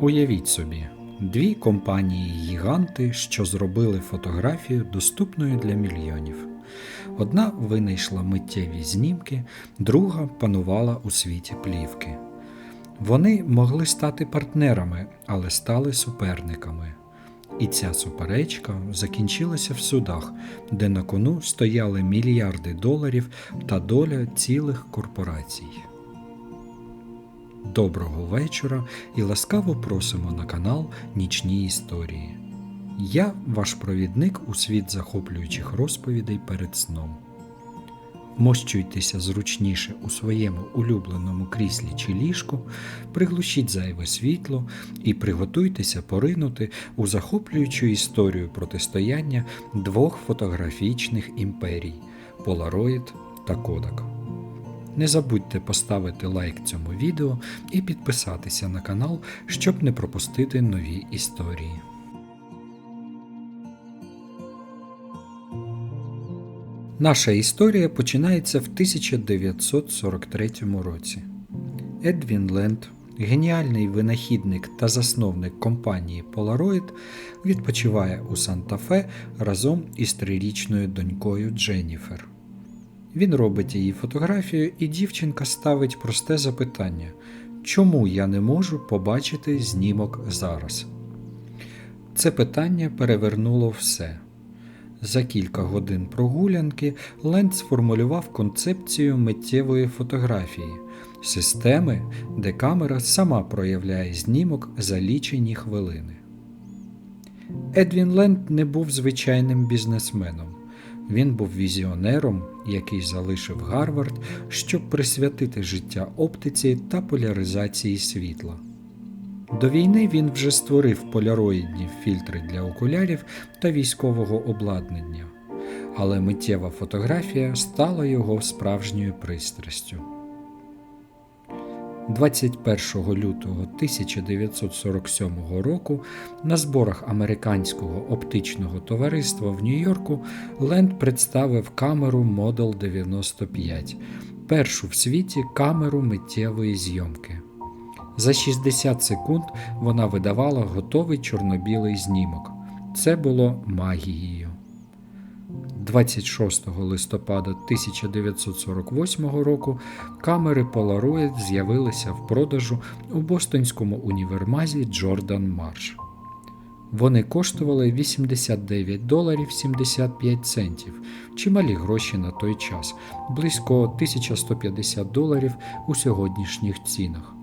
Уявіть собі, дві компанії-гіганти, що зробили фотографію доступною для мільйонів. Одна винайшла миттєві знімки, друга панувала у світі плівки. Вони могли стати партнерами, але стали суперниками. І ця суперечка закінчилася в судах, де на кону стояли мільярди доларів та доля цілих корпорацій. Доброго вечора і ласкаво просимо на канал Нічні історії. Я ваш провідник у світ захоплюючих розповідей перед сном. Мощуйтеся зручніше у своєму улюбленому кріслі чи ліжку, приглушіть зайве світло і приготуйтеся поринути у захоплюючу історію протистояння двох фотографічних імперій Polaroid та Kodak. Не забудьте поставити лайк цьому відео і підписатися на канал, щоб не пропустити нові історії. Наша історія починається в 1943 році. Едвін Ленд, геніальний винахідник та засновник компанії Polaroid, відпочиває у Санта-Фе разом із трирічною донькою Дженніфер. Він робить її фотографію, і дівчинка ставить просте запитання: чому я не можу побачити знімок зараз? Це питання перевернуло все. За кілька годин прогулянки Ленд сформулював концепцію миттєвої фотографії, системи, де камера сама проявляє знімок за лічені хвилини. Едвін Ленд не був звичайним бізнесменом. Він був візіонером, який залишив Гарвард, щоб присвятити життя оптиці та поляризації світла. До війни він вже створив поляроїдні фільтри для окулярів та військового обладнання, але миттєва фотографія стала його справжньою пристрастю. 21 лютого 1947 року на зборах американського оптичного товариства в Нью-Йорку Ленд представив камеру Model 95, першу в світі камеру миттєвої зйомки. За 60 секунд вона видавала готовий чорно-білий знімок. Це було магією. 26 листопада 1948 року камери Polaroid з'явилися в продажу у Бостонському універмазі Джордан Марш. Вони коштували 89 доларів 75 центів, чималі гроші на той час, близько 1150 доларів у сьогоднішніх цінах.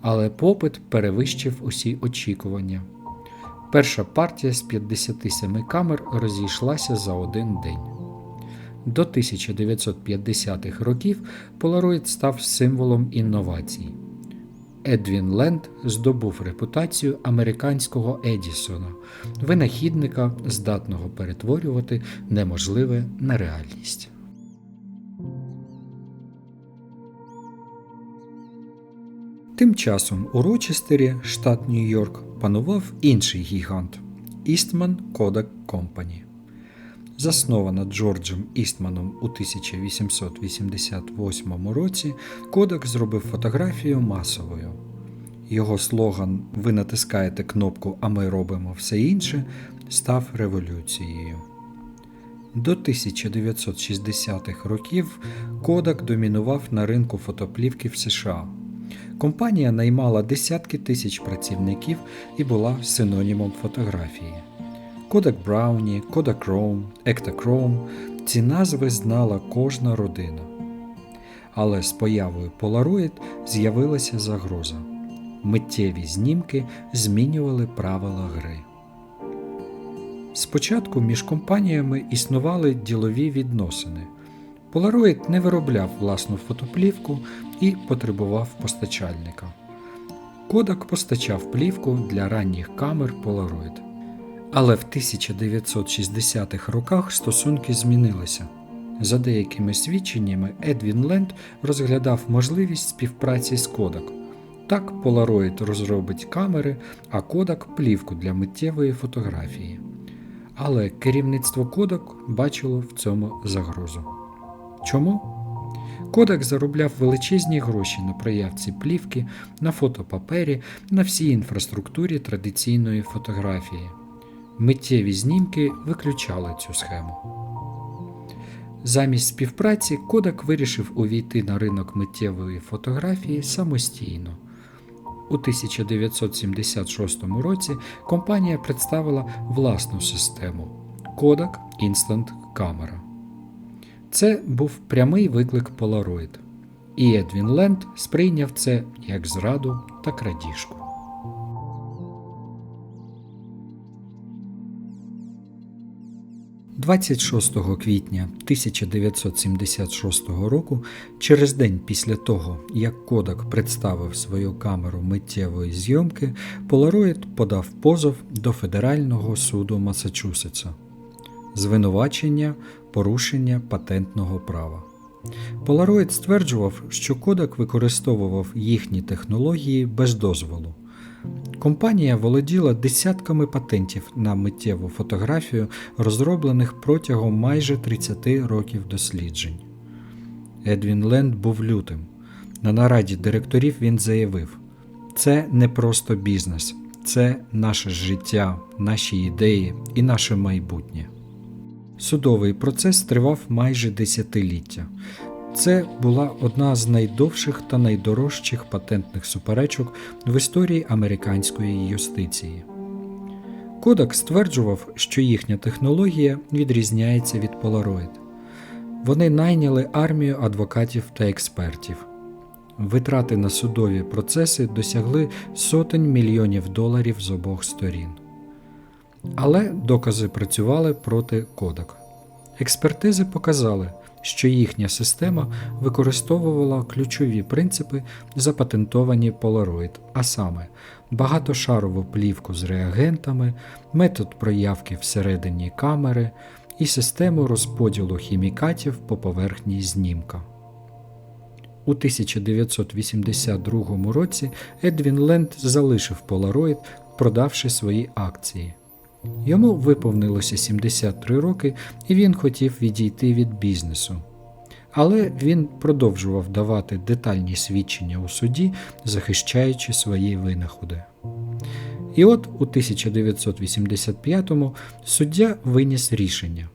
Але попит перевищив усі очікування. Перша партія з 57 камер розійшлася за один день. До 1950-х років Polaroid став символом інновацій. Едвін Ленд здобув репутацію американського Едісона, винахідника, здатного перетворювати неможливе на реальність. Тим часом у Рочестері, штат Нью-Йорк, панував інший гігант Eastman Kodak Company. Заснована Джорджем Істманом у 1888 році, Kodak зробив фотографію масовою. Його слоган Ви натискаєте кнопку, а ми робимо все інше став революцією. До 1960-х років Kodak домінував на ринку фотоплівки в США. Компанія наймала десятки тисяч працівників і була синонімом фотографії. Kodak Brownie, Kodachrome, Ektachrome – ці назви знала кожна родина. Але з появою Polaroid з'явилася загроза. Миттєві знімки змінювали правила гри. Спочатку між компаніями існували ділові відносини. Polaroid не виробляв власну фотоплівку і потребував постачальника. Kodak постачав плівку для ранніх камер Polaroid. Але в 1960-х роках стосунки змінилися. За деякими свідченнями, Едвін Ленд розглядав можливість співпраці з Kodak. Так Polaroid розробить камери, а Kodak – плівку для миттєвої фотографії. Але керівництво Kodak бачило в цьому загрозу. Чому? Кодак заробляв величезні гроші на проявці плівки, на фотопапері, на всій інфраструктурі традиційної фотографії. Миттєві знімки виключали цю схему. Замість співпраці Кодак вирішив увійти на ринок миттєвої фотографії самостійно. У 1976 році компанія представила власну систему Kodak Instant Camera. Це був прямий виклик Polaroid, і Едвін Ленд сприйняв це як зраду та крадіжку. – 26 квітня 1976 року, через день після того, як Кодак представив свою камеру миттєвої зйомки, Polaroid подав позов до Федерального суду Масачусетса. Звинувачення порушення патентного права. Polaroid стверджував, що Kodak використовував їхні технології без дозволу. Компанія володіла десятками патентів на миттєву фотографію, розроблених протягом майже 30 років досліджень. Едвін Ленд був лютим. На нараді директорів він заявив: це не просто бізнес, це наше життя, наші ідеї і наше майбутнє. Судовий процес тривав майже десятиліття. Це була одна з найдовших та найдорожчих патентних суперечок в історії американської юстиції. Кодак стверджував, що їхня технологія відрізняється від Polaroid. Вони найняли армію адвокатів та експертів. Витрати на судові процеси досягли сотень мільйонів доларів з обох сторін. Але докази працювали проти Кодак. Експертизи показали, що їхня система використовувала ключові принципи, запатентовані Polaroid, а саме багатошарову плівку з реагентами, метод проявки всередині камери і систему розподілу хімікатів по поверхні знімка. У 1982 році Едвін Ленд залишив Polaroid, продавши свої акції. Йому виповнилося 73 роки, і він хотів відійти від бізнесу. Але він продовжував давати детальні свідчення у суді, захищаючи свої винаходи. І от у 1985-му суддя виніс рішення.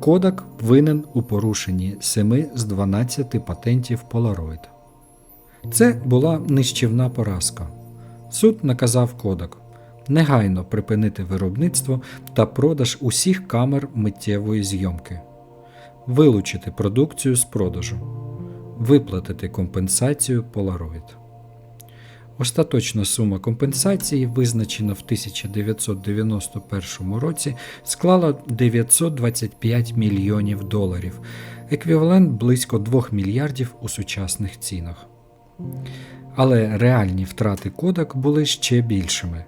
Кодак винен у порушенні 7 з 12 патентів Polaroid. Це була нищівна поразка. Суд наказав Кодак негайно припинити виробництво та продаж усіх камер миттєвої зйомки, вилучити продукцію з продажу, виплатити компенсацію Polaroid. Остаточна сума компенсації, визначена в 1991 році, склала 925 мільйонів доларів, еквівалент близько 2 мільярдів у сучасних цінах. Але реальні втрати Kodak були ще більшими.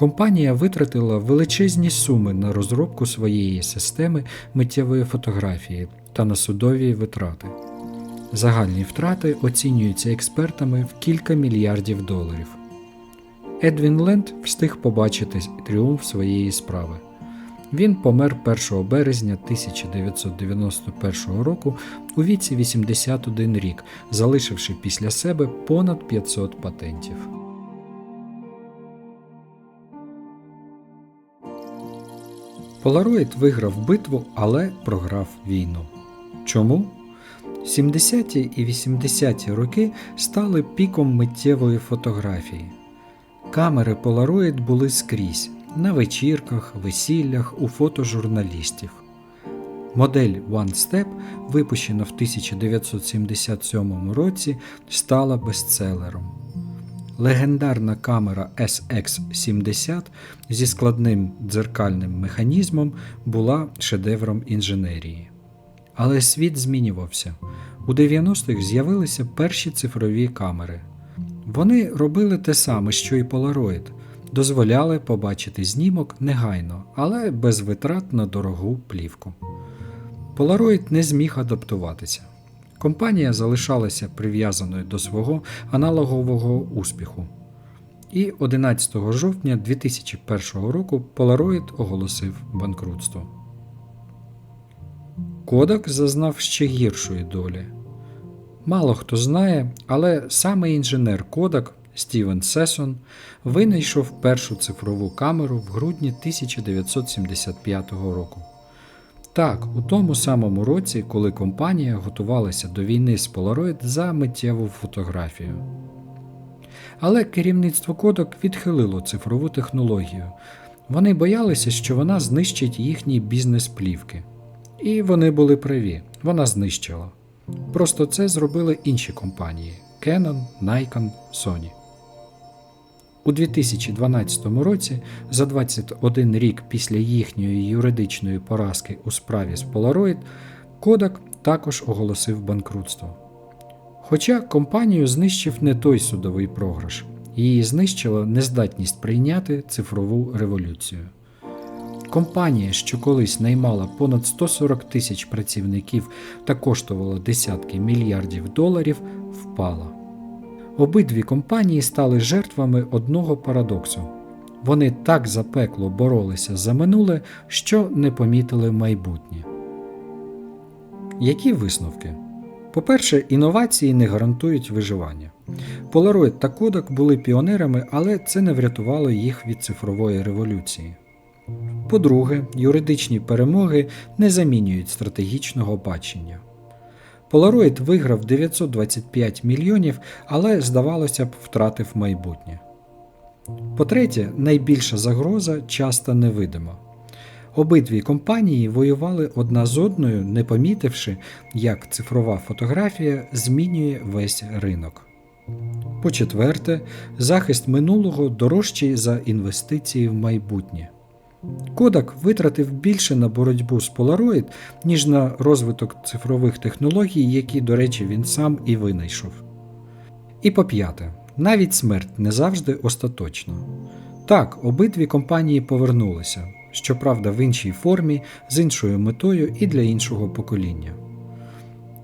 Компанія витратила величезні суми на розробку своєї системи миттєвої фотографії та на судові витрати. Загальні втрати оцінюються експертами в кілька мільярдів доларів. Едвін Ленд встиг побачити тріумф своєї справи. Він помер 1 березня 1991 року у віці 81 рік, залишивши після себе понад 500 патентів. Polaroid виграв битву, але програв війну. Чому? 70-ті і 80-ті роки стали піком миттєвої фотографії. Камери Polaroid були скрізь на вечірках, весіллях, у фотожурналістів. Модель One Step, випущена в 1977 році, стала бестселером. Легендарна камера SX70 зі складним дзеркальним механізмом була шедевром інженерії. Але світ змінювався. У 90-х з'явилися перші цифрові камери. Вони робили те саме, що і Polaroid, дозволяли побачити знімок негайно, але без витрат на дорогу плівку. Polaroid не зміг адаптуватися. Компанія залишалася прив'язаною до свого аналогового успіху. І 11 жовтня 2001 року Polaroid оголосив банкрутство. Кодак зазнав ще гіршої долі. Мало хто знає, але саме інженер Kodak Стівен Сесон винайшов першу цифрову камеру в грудні 1975 року. Так, у тому самому році, коли компанія готувалася до війни з Polaroid за миттєву фотографію. Але керівництво Kodak відхилило цифрову технологію. Вони боялися, що вона знищить їхній бізнес плівки. І вони були праві, вона знищила. Просто це зробили інші компанії Canon, Nikon, Sony. У 2012 році, за 21 рік після їхньої юридичної поразки у справі з Polaroid, Kodak також оголосив банкрутство. Хоча компанію знищив не той судовий програш, її знищила нездатність прийняти цифрову революцію. Компанія, що колись наймала понад 140 тисяч працівників та коштувала десятки мільярдів доларів, впала. Обидві компанії стали жертвами одного парадоксу. Вони так запекло боролися за минуле, що не помітили майбутнє. Які висновки? По-перше, інновації не гарантують виживання. Polaroid та Kodak були піонерами, але це не врятувало їх від цифрової революції. По-друге, юридичні перемоги не замінюють стратегічного бачення. Polaroid виграв 925 мільйонів, але, здавалося б, втратив майбутнє. По-третє, найбільша загроза часто невидима. Обидві компанії воювали одна з одною, не помітивши, як цифрова фотографія змінює весь ринок. По-четверте, захист минулого дорожчий за інвестиції в майбутнє. Kodak витратив більше на боротьбу з Polaroid, ніж на розвиток цифрових технологій, які, до речі, він сам і винайшов. І по п'яте, навіть смерть не завжди остаточна. Так, обидві компанії повернулися, щоправда, в іншій формі, з іншою метою і для іншого покоління.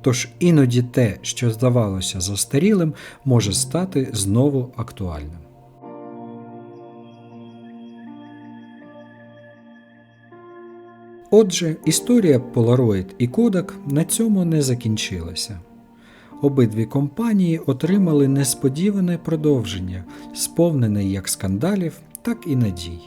Тож іноді те, що здавалося застарілим, може стати знову актуальним. Отже, історія Polaroid і Kodak на цьому не закінчилася. Обидві компанії отримали несподіване продовження, сповнене як скандалів, так і надій.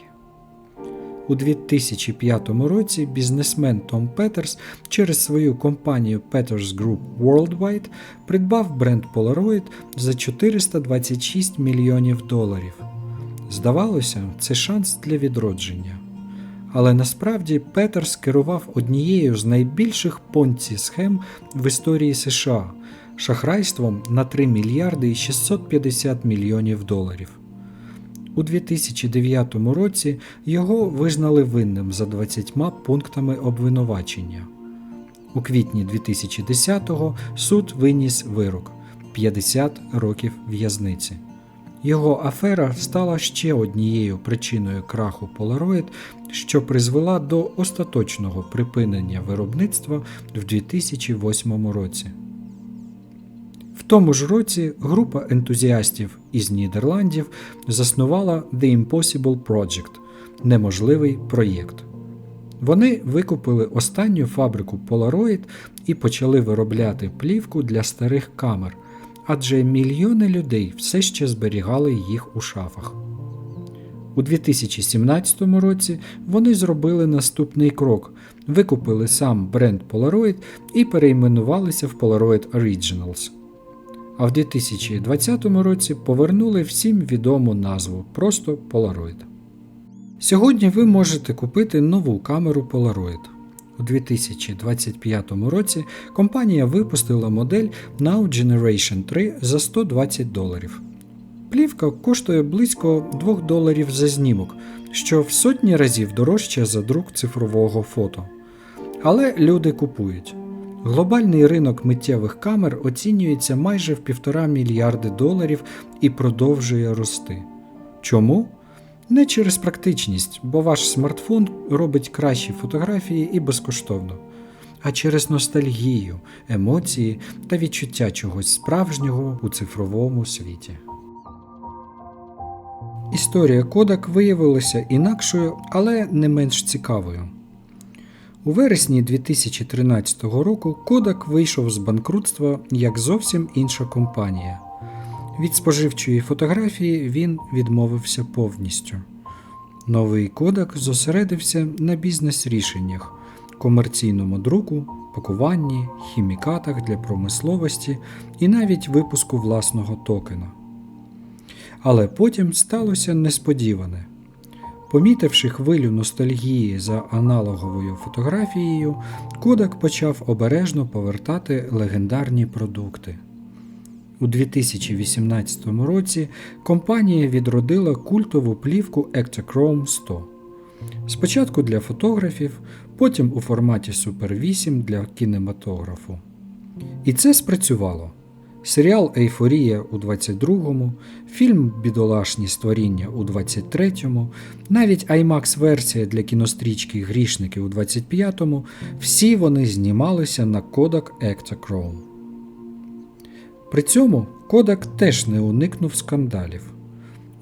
У 2005 році бізнесмен Том Петерс через свою компанію Peters Group Worldwide придбав бренд Polaroid за 426 мільйонів доларів. Здавалося, це шанс для відродження. Але насправді Петерс керував однією з найбільших понці схем в історії США шахрайством на 3 мільярди і 650 мільйонів доларів. У 2009 році його визнали винним за 20 пунктами обвинувачення. У квітні 2010-го суд виніс вирок 50 років в'язниці. Його афера стала ще однією причиною краху Polaroid, що призвела до остаточного припинення виробництва в 2008 році. В тому ж році група ентузіастів із Нідерландів заснувала The Impossible Project неможливий проєкт. Вони викупили останню фабрику Polaroid і почали виробляти плівку для старих камер, адже мільйони людей все ще зберігали їх у шафах. У 2017 році вони зробили наступний крок: викупили сам бренд Polaroid і перейменувалися в Polaroid Originals. А в 2020 році повернули всім відому назву просто Polaroid. Сьогодні ви можете купити нову камеру Polaroid. У 2025 році компанія випустила модель Now Generation 3 за 120 доларів. Плівка коштує близько 2 доларів за знімок, що в сотні разів дорожче за друк цифрового фото. Але люди купують. Глобальний ринок миттєвих камер оцінюється майже в півтора мільярди доларів і продовжує рости. Чому? Не через практичність, бо ваш смартфон робить кращі фотографії і безкоштовно, а через ностальгію, емоції та відчуття чогось справжнього у цифровому світі. Історія Kodak виявилася інакшою, але не менш цікавою. У вересні 2013 року Kodak вийшов з банкрутства як зовсім інша компанія. Від споживчої фотографії він відмовився повністю. Новий Kodak зосередився на бізнес-рішеннях, комерційному друку, пакуванні, хімікатах для промисловості і навіть випуску власного токена. Але потім сталося несподіване. Помітивши хвилю ностальгії за аналоговою фотографією, Kodak почав обережно повертати легендарні продукти. У 2018 році компанія відродила культову плівку Ektachrome 100. Спочатку для фотографів, потім у форматі Super 8 для кінематографу. І це спрацювало. Серіал Ейфорія у 22-му, фільм Бідолашні створіння у 23-му, навіть IMAX-версія для кінострічки Грішники у 25-му, всі вони знімалися на Kodak Ektachrome. При цьому Kodak теж не уникнув скандалів.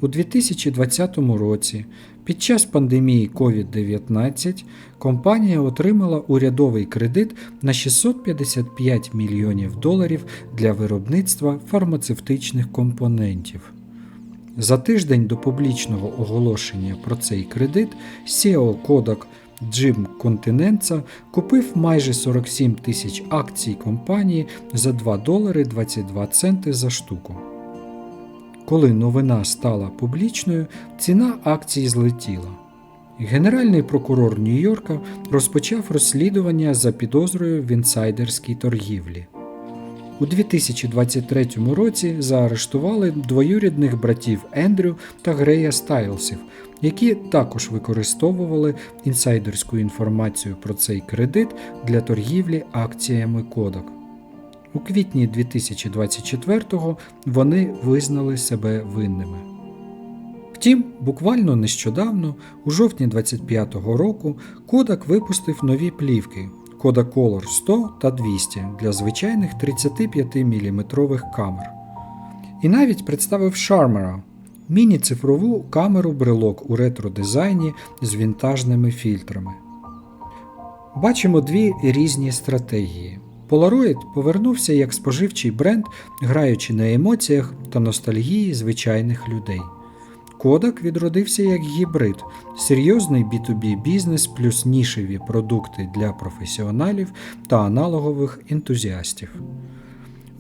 У 2020 році, під час пандемії COVID-19, компанія отримала урядовий кредит на 655 мільйонів доларів для виробництва фармацевтичних компонентів. За тиждень до публічного оголошення про цей кредит CEO Kodak Джим Континенца купив майже 47 тисяч акцій компанії за 2 долари 22 центи за штуку. Коли новина стала публічною, ціна акцій злетіла. Генеральний прокурор Нью-Йорка розпочав розслідування за підозрою в інсайдерській торгівлі. У 2023 році заарештували двоюрідних братів Ендрю та Грея Стайлсів, які також використовували інсайдерську інформацію про цей кредит для торгівлі акціями Kodak. У квітні 2024-го вони визнали себе винними. Втім, буквально нещодавно, у жовтні 25-го року, Kodak випустив нові плівки Kodak Color 100 та 200 для звичайних 35-мм камер. І навіть представив Sharmera – міні-цифрову камеру брелок у ретро-дизайні з вінтажними фільтрами. Бачимо дві різні стратегії. Polaroid повернувся як споживчий бренд, граючи на емоціях та ностальгії звичайних людей. Kodak відродився як гібрид, серйозний B2B бізнес плюс нішеві продукти для професіоналів та аналогових ентузіастів.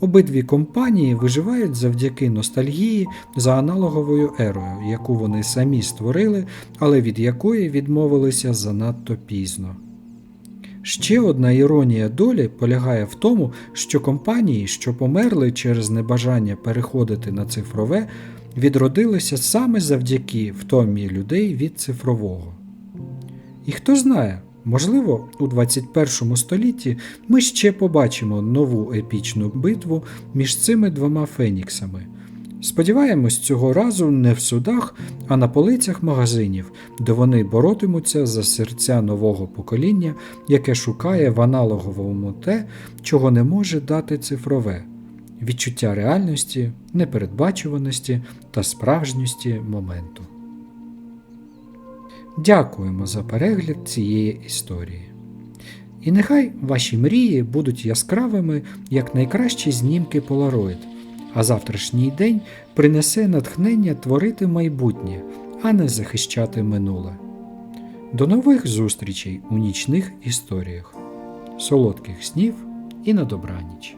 Обидві компанії виживають завдяки ностальгії за аналоговою ерою, яку вони самі створили, але від якої відмовилися занадто пізно. Ще одна іронія долі полягає в тому, що компанії, що померли через небажання переходити на цифрове, відродилися саме завдяки втомі людей від цифрового. І хто знає, можливо, у 21 столітті ми ще побачимо нову епічну битву між цими двома феніксами. Сподіваємось, цього разу не в судах, а на полицях магазинів, де вони боротимуться за серця нового покоління, яке шукає в аналоговому те, чого не може дати цифрове відчуття реальності, непередбачуваності та справжньості моменту. Дякуємо за перегляд цієї історії. І нехай ваші мрії будуть яскравими, як найкращі знімки Polaroid, а завтрашній день принесе натхнення творити майбутнє, а не захищати минуле. До нових зустрічей у нічних історіях, солодких снів і на добраніч!